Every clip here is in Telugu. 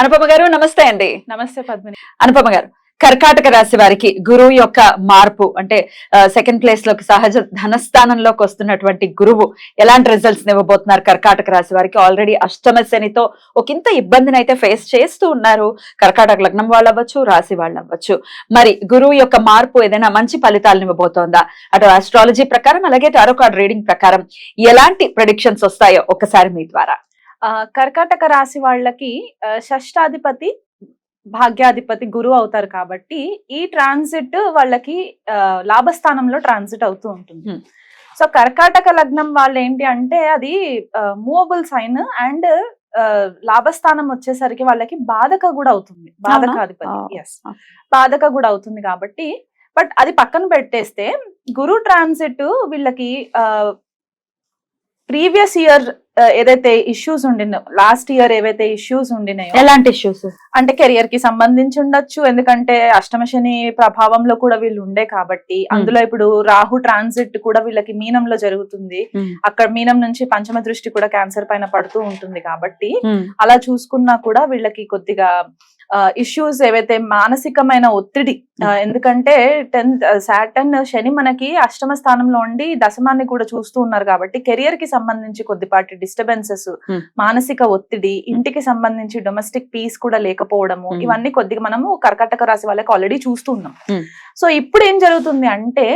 అనుపమ గారు నమస్తే అండి. నమస్తే పద్మిని. అనుపమ గారు కర్కాటక రాశి వారికి గురువు యొక్క మార్పు అంటే సెకండ్ ప్లేస్లోకి సహజ ధనస్థానంలోకి వస్తున్నటువంటి గురువు ఎలాంటి రిజల్ట్స్ ఇవ్వబోతున్నారు? కర్కాటక రాశి వారికి ఆల్రెడీ అష్టమ శనితో ఒకంత ఇబ్బందిని అయితే ఫేస్ చేస్తూ ఉన్నారు. కర్కాటక లగ్నం వాళ్ళు అవ్వచ్చు రాశి వాళ్ళు అవ్వచ్చు మరి గురువు యొక్క మార్పు ఏదైనా మంచి ఫలితాలను ఇవ్వబోతోందా? అటు ఆస్ట్రాలజీ ప్రకారం అలాగే టారో కార్డ్ రీడింగ్ ప్రకారం ఎలాంటి ప్రొడిక్షన్స్ వస్తాయో ఒకసారి మీ ద్వారా. కర్కాటక రాశి వాళ్ళకి షష్టాధిపతి భాగ్యాధిపతి గురువు అవుతారు కాబట్టి ఈ ట్రాన్సిట్ వాళ్ళకి లాభస్థానంలో ట్రాన్సిట్ అవుతూ ఉంటుంది. సో కర్కాటక లగ్నం వాళ్ళు ఏంటి అంటే అది మూవబుల్ సైన్ అండ్ లాభస్థానం వచ్చేసరికి వాళ్ళకి బాధక కూడా అవుతుంది బాధకాధిపతి Oh. ఎస్. బాధక కూడా అవుతుంది కాబట్టి బట్ అది పక్కన పెట్టేస్తే గురు ట్రాన్సిట్ వీళ్ళకి ప్రీవియస్ ఇయర్ ఏదైతే ఇష్యూస్ ఉండినాయో లాస్ట్ ఇయర్ ఏవైతే ఇష్యూస్ ఉండినాయో ఎలాంటి ఇష్యూస్ అంటే కెరియర్కి సంబంధించి ఉండొచ్చు. ఎందుకంటే అష్టమ శని ప్రభావంలో కూడా వీళ్ళు ఉండే కాబట్టి అందులో ఇప్పుడు రాహు ట్రాన్సిట్ కూడా వీళ్ళకి మీనంలో జరుగుతుంది. అక్కడ మీనం నుంచి పంచమ దృష్టి కూడా క్యాన్సర్ పైన పడుతూ ఉంటుంది కాబట్టి అలా చూసుకున్నా కూడా వీళ్ళకి కొద్దిగా ఇష్యూస్ ఏవైతే మానసికమైన ఒత్తిడి ఆ, ఎందుకంటే టెన్త్ సాటర్న్ శని మనకి అష్టమ స్థానంలో ఉండి దశమాన్ని కూడా చూస్తూ ఉన్నారు కాబట్టి కెరియర్కి సంబంధించి కొద్దిపాటి డిస్టర్బెన్సెస్ Hmm. మానసిక ఒత్తిడి ఇంటికి సంబంధించి డొమెస్టిక్ పీస్ కూడా లేకపోవడము Hmm. ఇవన్నీ కొద్దిగా మనము కర్కాటక రాశి వాళ్ళకి ఆల్రెడీ చూస్తూ ఉన్నాం Hmm. సో ఇప్పుడు ఏం జరుగుతుంది అంటే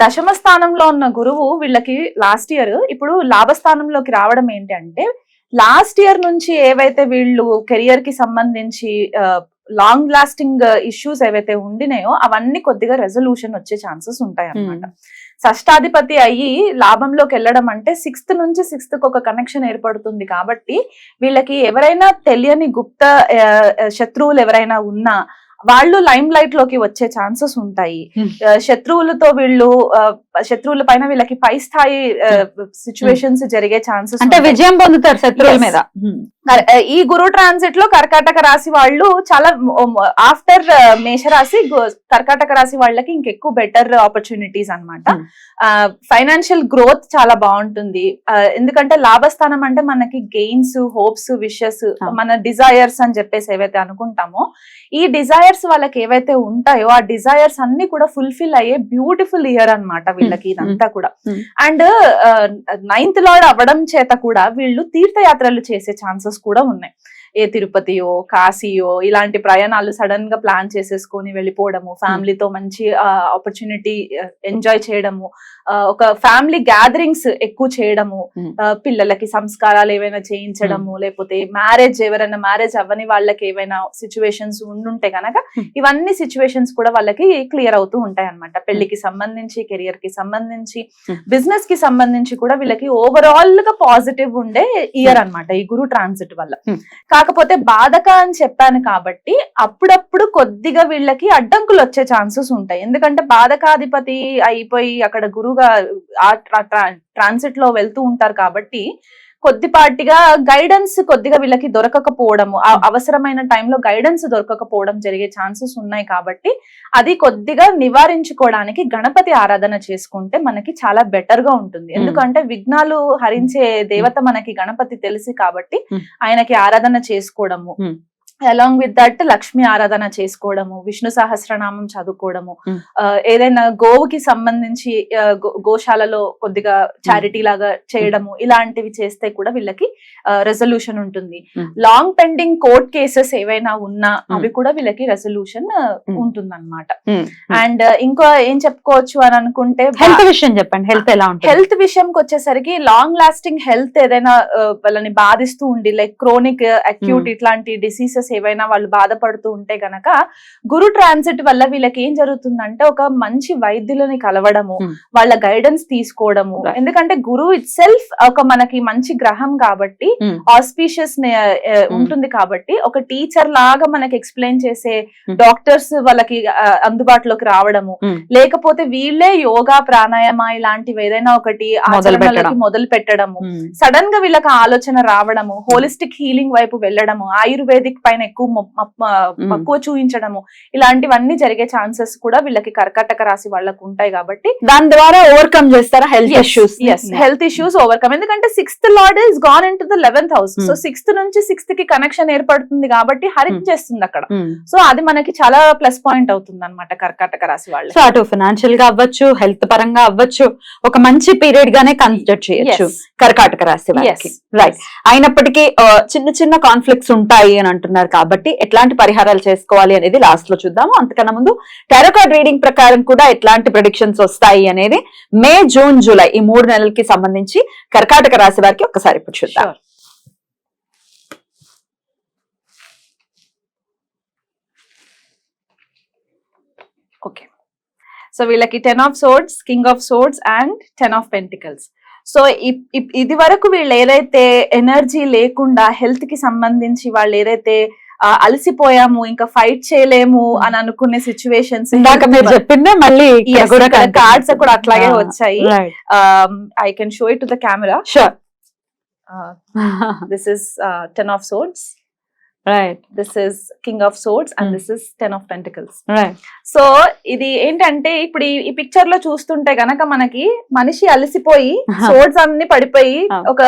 దశమ స్థానంలో ఉన్న గురువు వీళ్ళకి లాస్ట్ ఇయర్ ఇప్పుడు లాభస్థానంలోకి రావడం ఏంటి అంటే లాస్ట్ ఇయర్ నుంచి ఏవైతే వీళ్ళు కెరియర్కి సంబంధించి లాంగ్ లాస్టింగ్ ఇష్యూస్ ఏవైతే ఉండినాయో అవన్నీ కొద్దిగా రెజల్యూషన్ వచ్చే ఛాన్సెస్ ఉంటాయి అన్నమాట షష్టాధిపతి అయ్యి లాభంలోకి వెళ్ళడం అంటే సిక్స్త్ నుంచి సిక్స్త్కి ఒక కనెక్షన్ ఏర్పడుతుంది కాబట్టి వీళ్ళకి ఎవరైనా తెలియని గుప్త ఆ, ఆ, శత్రువులు ఎవరైనా ఉన్నా వాళ్ళు లైమ్ లైట్లోకి వచ్చే ఛాన్సెస్ ఉంటాయి. Hmm. శత్రువులతో వీళ్ళు శత్రువుల పైన వీళ్ళకి పై స్థాయి సిచ్యువేషన్స్ జరిగే ఛాన్సెస్ అంటే విజయం పొందుతారు శత్రువుల. మీద. ఈ గురు ట్రాన్సిట్లో కర్కాటక రాశి వాళ్ళు చాలా ఆఫ్టర్ మేషరాశి కర్కాటక రాశి వాళ్ళకి ఇంకెక్కువ బెటర్ ఆపర్చునిటీస్ అన్నమాట. Hmm. ఫైనాన్షియల్ గ్రోత్ చాలా బాగుంటుంది. ఎందుకంటే లాభస్థానం అంటే మనకి గెయిన్స్ హోప్స్ విషెస్. మన డిజైర్స్ అని చెప్పేసి ఏవైతే అనుకుంటామో ఈ డిజైర్స్ వాళ్ళకి ఏవైతే ఉంటాయో ఆ డిజైర్స్ అన్ని కూడా ఫుల్ఫిల్ అయ్యే బ్యూటిఫుల్ ఇయర్ అన్నమాట వీళ్ళకి Hmm. ఇదంతా కూడా Hmm. అండ్ నైన్త్ లార్డ్ అవ్వడం చేత కూడా వీళ్ళు తీర్థయాత్రలు చేసే ఛాన్సెస్ కూడా ఉన్నాయి ఏ తిరుపతియో కాశీయో ఇలాంటి ప్రయాణాలు సడన్గా ప్లాన్ చేసేసుకొని వెళ్ళిపోవడము ఫ్యామిలీతో మంచి ఆపర్చునిటీ ఎంజాయ్ చేయడము ఆ, ఒక ఫ్యామిలీ గ్యాదరింగ్స్ ఎక్కువ చేయడము Hmm. పిల్లలకి సంస్కారాలు ఏవైనా చేయించడము లేకపోతే మ్యారేజ్ ఎవరైనా మ్యారేజ్ అవ్వని వాళ్ళకి ఏవైనా సిచ్యువేషన్స్ ఉండుంటే కనుక ఇవన్నీ సిచ్యువేషన్స్ కూడా వాళ్ళకి క్లియర్ అవుతూ ఉంటాయి అన్నమాట పెళ్ళికి సంబంధించి కెరియర్కి సంబంధించి. బిజినెస్కి సంబంధించి కూడా వీళ్ళకి ఓవరాల్గా పాజిటివ్ ఉండే ఇయర్ అన్నమాట ఈ గురు ట్రాన్సిట్ వల్ల. కాకపోతే బాధక అని చెప్పాను కాబట్టి అప్పుడప్పుడు కొద్దిగా వీళ్ళకి అడ్డంకులు వచ్చే ఛాన్సెస్ ఉంటాయి. ఎందుకంటే బాధకాధిపతి అయిపోయి అక్కడ గురువుగా ఆ ట్రాన్సిట్లో వెళ్తూ ఉంటారు కాబట్టి కొద్దిపాటిగా గైడెన్స్ కొద్దిగా వీళ్ళకి దొరకకపోవడము ఆ అవసరమైన టైంలో గైడెన్స్ దొరకకపోవడం జరిగే ఛాన్సెస్ ఉన్నాయి కాబట్టి అది కొద్దిగా నివారించుకోవడానికి గణపతి ఆరాధన చేసుకుంటే మనకి చాలా బెటర్గా ఉంటుంది ఎందుకంటే విఘ్నాలు హరించే దేవత మనకి గణపతి తెలిసి కాబట్టి. ఆయనకి ఆరాధన చేసుకోవడము. అలాంగ్ విత్ దట్ లక్ష్మి ఆరాధన చేసుకోవడము విష్ణు సహస్రనామం చదువుకోవడము Hmm. ఏదైనా గోవుకి సంబంధించి గోశాలలో కొద్దిగా చారిటీ లాగా చేయడము ఇలాంటివి చేస్తే కూడా వీళ్ళకి రెజల్యూషన్ ఉంటుంది Hmm. Long pending court cases ఏవైనా ఉన్నా Hmm. అవి కూడా వీళ్ళకి రెజల్యూషన్ Hmm. ఉంటుంది అనమాట అండ్ ఇంకో ఏం చెప్పుకోవచ్చు అని అనుకుంటే హెల్త్ విషయం చెప్పండి హెల్త్ ఎలా ఉంటుంది హెల్త్ విషయంకి వచ్చేసరికి లాంగ్ లాస్టింగ్ హెల్త్ ఏదైనా వాళ్ళని బాధిస్తూ ఉండి లైక్ క్రోనిక్ అక్యూట్ Hmm. ఇట్లాంటి డిసీజెస్ ఏవైనా వాళ్ళు బాధపడుతూ ఉంటే గనక గురు ట్రాన్సిట్ వల్ల వీళ్ళకి ఏం జరుగుతుందంటే ఒక మంచి వైద్యులని కలవడము Hmm. వాళ్ళ గైడెన్స్ తీసుకోవడము. ఎందుకంటే గురువు ఇట్ సెల్ఫ్ ఒక మనకి మంచి గ్రహం కాబట్టి Hmm. ఆస్పీషియస్ ఉంటుంది కాబట్టి ఒక టీచర్ లాగా మనకి ఎక్స్ప్లెయిన్ చేసే Hmm. డాక్టర్స్ వాళ్ళకి అందుబాటులోకి రావడము Hmm. లేకపోతే వీళ్ళే యోగా ప్రాణాయామ ఇలాంటివి ఏదైనా ఒకటి ఆచరణలోకి. మొదలు పెట్టడము. సడన్గా వీళ్ళకి ఆలోచన రావడము హోలిస్టిక్ హీలింగ్ వైపు వెళ్ళడము ఆయుర్వేదిక్ పైన ఎక్కువ మ- మ- మక్కువ చూపించడము ఇలాంటివన్నీ జరిగే ఛాన్సెస్ కూడా వీళ్ళకి కర్కాటక రాశి వాళ్ళకు ఉంటాయి కాబట్టి దాని ద్వారా ఓవర్కమ్ చేస్తారా health issues health issues overcome ఎందుకంటే sixth lord is gone into the eleventh house. So sixth నుంచి సిక్స్త్కి కనెక్షన్ ఏర్పడుతుంది కాబట్టి Hmm. చేస్తుంది అక్కడ. సో అది మనకి చాలా ప్లస్ పాయింట్ అవుతుంది అనమాట కర్కాటక రాశి వాళ్ళు సో అటు ఫినాన్షియల్గా అవ్వచ్చు హెల్త్ పరంగా అవ్వచ్చు ఒక మంచి పీరియడ్ గానే కన్సిడర్ చేయొచ్చు కర్కాటక రాశి వారికి రైట్ అయినప్పటికీ చిన్న చిన్న కాన్ఫ్లిక్ట్స్ ఉంటాయి అని అంటున్నారు కాబట్టి ఎట్లాంటి పరిహారాలు చేసుకోవాలి అనేది లాస్ట్లో చూద్దాము. అంతకన్నా ముందు టెరకార్డ్ రీడింగ్ ప్రకారం కూడా ఎట్లాంటి ప్రొడిక్షన్స్ వస్తాయి అనేది మే జూన్ జూలై ఈ మూడు నెలలకి సంబంధించి కర్కాటక రాశి వారికి ఒకసారి ఇప్పుడు చూద్దాం. ఓకే. సో వీళ్ళకి ten of swords king of swords and ten of pentacles so ఇది వరకు వీళ్ళు ఏదైతే ఎనర్జీ లేకుండా హెల్త్కి సంబంధించి వాళ్ళు ఏదైతే అలసిపోయాము ఇంకా ఫైట్ చేయలేము అని అనుకునే సిచ్యువేషన్స్ మీరు చెప్పిందే మళ్ళీ కార్డ్స్ కూడా అట్లాగే Ah, వచ్చాయి. I can show it to the camera this is ten of swords right this is king of swords and Hmm. This is ten of pentacles right so ఇది ఏంటంటే ఇప్పుడు ఈ- పిక్చర్లో చూస్తుంటే గనక మనకి మనిషి అలసిపోయి సోర్డ్స్ అన్ని పడిపోయి. ఒక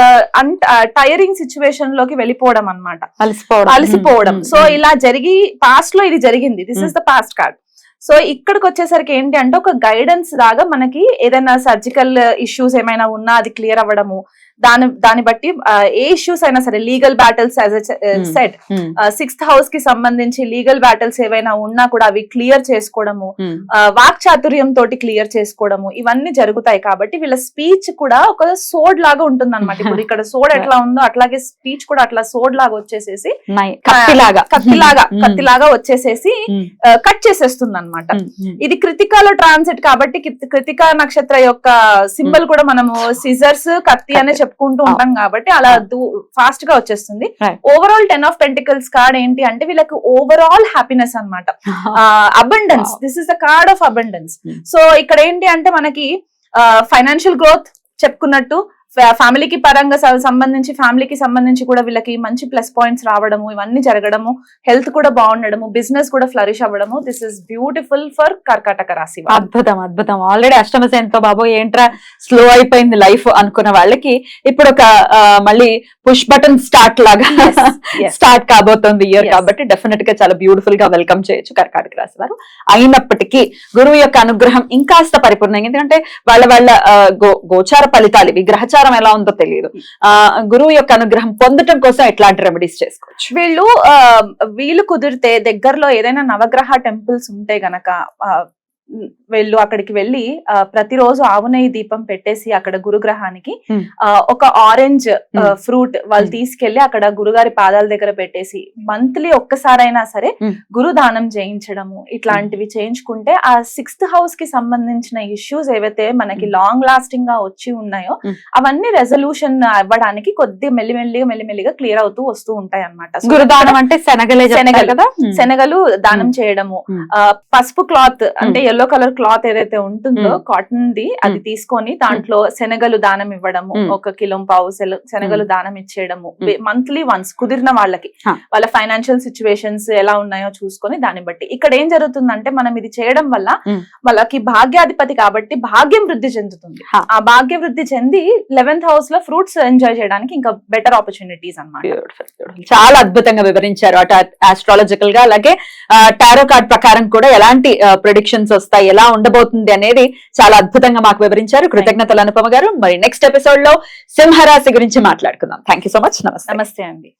టైరింగ్ సిచ్యువేషన్లోకి వెళ్ళిపోవడం అన్నమాట. అలసిపోవడం. అలసిపోవడం. సో ఉమ్, ఇలా జరిగి పాస్ట్లో ఇది జరిగింది. This is the past card so ఇక్కడికి వచ్చేసరికి ఏంటి అంటే ఒక గైడెన్స్ లాగా మనకి ఏదైనా సర్జికల్ ఇష్యూస్ ఏమైనా ఉన్నా అది క్లియర్ అవ్వడము దాని దాన్ని బట్టి ఏ ఇష్యూస్ అయినా సరే లీగల్ బ్యాటిల్స్ యాజ్ Hmm. సెట్ సిక్స్త్ హౌస్కి సంబంధించి లీగల్ బ్యాటిల్స్ ఏవైనా ఉన్నా కూడా అవి క్లియర్ చేసుకోవడము ఉమ్, ఆ, వాక్చాతుర్యం తోటి క్లియర్ చేసుకోవడము ఇవన్నీ జరుగుతాయి కాబట్టి వీళ్ళ స్పీచ్ కూడా ఒక సోడ్ లాగా ఉంటుంది అనమాట ఇప్పుడు ఇక్కడ సోడ్ ఎట్లా ఉందో అట్లాగే స్పీచ్ కూడా అట్లా సోడ్ లాగా వచ్చేసేసి కత్తిలాగా. కత్తిలాగా ఉమ్, కత్తిలాగా వచ్చేసేసి కట్ చేసేస్తుంది అనమాట. ఇది కృతికాలో ట్రాన్సిట్ కాబట్టి కిత్- కృతికా నక్షత్ర యొక్క సింబల్ కూడా మనము సిజర్స్ కత్తి అనే చెప్పుకుంటూ ఉంటాం కాబట్టి అలా ఫాస్ట్గా వచ్చేస్తుంది. Overall ten of pentacles card ఏంటి అంటే వీళ్ళకి ఓవరాల్ హ్యాపీనెస్ అన్నమాట. Abundance this is the card of abundance. So ఇక్కడ ఏంటి అంటే మనకి ఫైనాన్షియల్ గ్రోత్ చెప్పుకున్నట్టు ఫ్యామిలీకి పరంగా సంబంధించి ఫ్యామిలీకి సంబంధించి కూడా వీళ్ళకి మంచి ప్లస్ పాయింట్స్ రావడము ఇవన్నీ జరగడము హెల్త్ కూడా బాగుండడము బిజినెస్ కూడా ఫ్లరిష్ అవ్వడము దిస్ ఇస్ బ్యూటిఫుల్ ఫర్ కర్కాటక రాశి. అద్భుతం అద్భుతం ఆల్రెడీ అష్టమ సేనతో బాబు ఏంట్రా స్లో అయిపోయింది లైఫ్ అనుకున్న వాళ్ళకి ఇప్పుడు ఒక మళ్ళీ పుష్ బటన్ స్టార్ట్ లాగా. స్టార్ట్ కాబోతోంది ఇయర్. కాబట్టి డెఫినెట్గా చాలా బ్యూటిఫుల్గా వెల్కమ్ చేయొచ్చు కర్కాటక రాశి వారు అయినప్పటికీ గురువు యొక్క అనుగ్రహం ఇంకాస్త పరిపూర్ణంగా ఎందుకంటే వాళ్ళ వాళ్ళ గోచార ఫలితాలు ఇవి పరిష్కారం ఎలా ఉందో తెలియదు. ఆ గురువు యొక్క అనుగ్రహం పొందటం కోసం ఎట్లాంటి రెమెడీస్ చేసుకోవచ్చు? వీళ్ళు ఆ, వీలు కుదిరితే దగ్గరలో ఏదైనా నవగ్రహ టెంపుల్స్ ఉంటే గనక ఆ, వీళ్ళు అక్కడికి వెళ్ళి ప్రతిరోజు ఆవు నెయ్యి దీపం పెట్టేసి అక్కడ గురుగ్రహానికి ఒక ఆరెంజ్. ఫ్రూట్ వాళ్ళు. తీసుకెళ్ళి అక్కడ గురుగారి పాదాల దగ్గర పెట్టేసి మంత్లీ ఒక్కసారైనా సరే. గురు దానం చేయించడము ఇట్లాంటివి చేయించుకుంటే ఆ సిక్స్త్ హౌస్కి సంబంధించిన ఇష్యూస్ ఏవైతే మనకి. లాంగ్ లాస్టింగ్గా వచ్చి ఉన్నాయో. అవన్నీ రెజల్యూషన్ అవ్వడానికి కొద్ది మెల్లిమెల్లిగా మెల్లిమెల్లిగా క్లియర్ అవుతూ వస్తూ ఉంటాయి అనమాట గురుదానం అంటే శనగలే శనగలు. దానం. చేయడము పసుపు క్లాత్ అంటే ఎల్లో కలర్ క్లాత్ ఏదైతే ఉంటుందో. కాటన్ ది అది తీసుకొని దాంట్లో శనగలు దానం ఇవ్వడము. ఒక కిలో పావు శనగలు దానం ఇచ్చేయడము. మంత్లీ వన్స్ కుదిరిన వాళ్ళకి. వాళ్ళ ఫైనాన్షియల్ సిచ్యువేషన్స్ ఎలా ఉన్నాయో చూసుకొని దాన్ని బట్టి ఇక్కడ ఏం జరుగుతుందంటే మనం ఇది చేయడం వల్ల. వాళ్ళకి భాగ్యాధిపతి కాబట్టి భాగ్యం వృద్ధి చెందుతుంది. ఆ భాగ్య వృద్ధి చెంది లెవెన్త్ హౌస్లో ఫ్రూట్స్ ఎంజాయ్ చేయడానికి ఇంకా బెటర్ ఆపర్చునిటీస్ beautiful. చాలా అద్భుతంగా వివరించారు అటు ఆస్ట్రాలజికల్గా అలాగే టారో కార్డ్ ప్రకారం కూడా ఎలాంటి ప్రొడిక్షన్స్ వస్తాయి ఎలా ఉండబోతుంది అనేది చాలా అద్భుతంగా మాకు వివరించారు. కృతజ్ఞతలు అనుపమ గారు. మరి నెక్స్ట్ ఎపిసోడ్లో సింహరాశి గురించి మాట్లాడుకుందాం. థ్యాంక్ యూ సో మచ్ నమస్తే. నమస్తే అండి.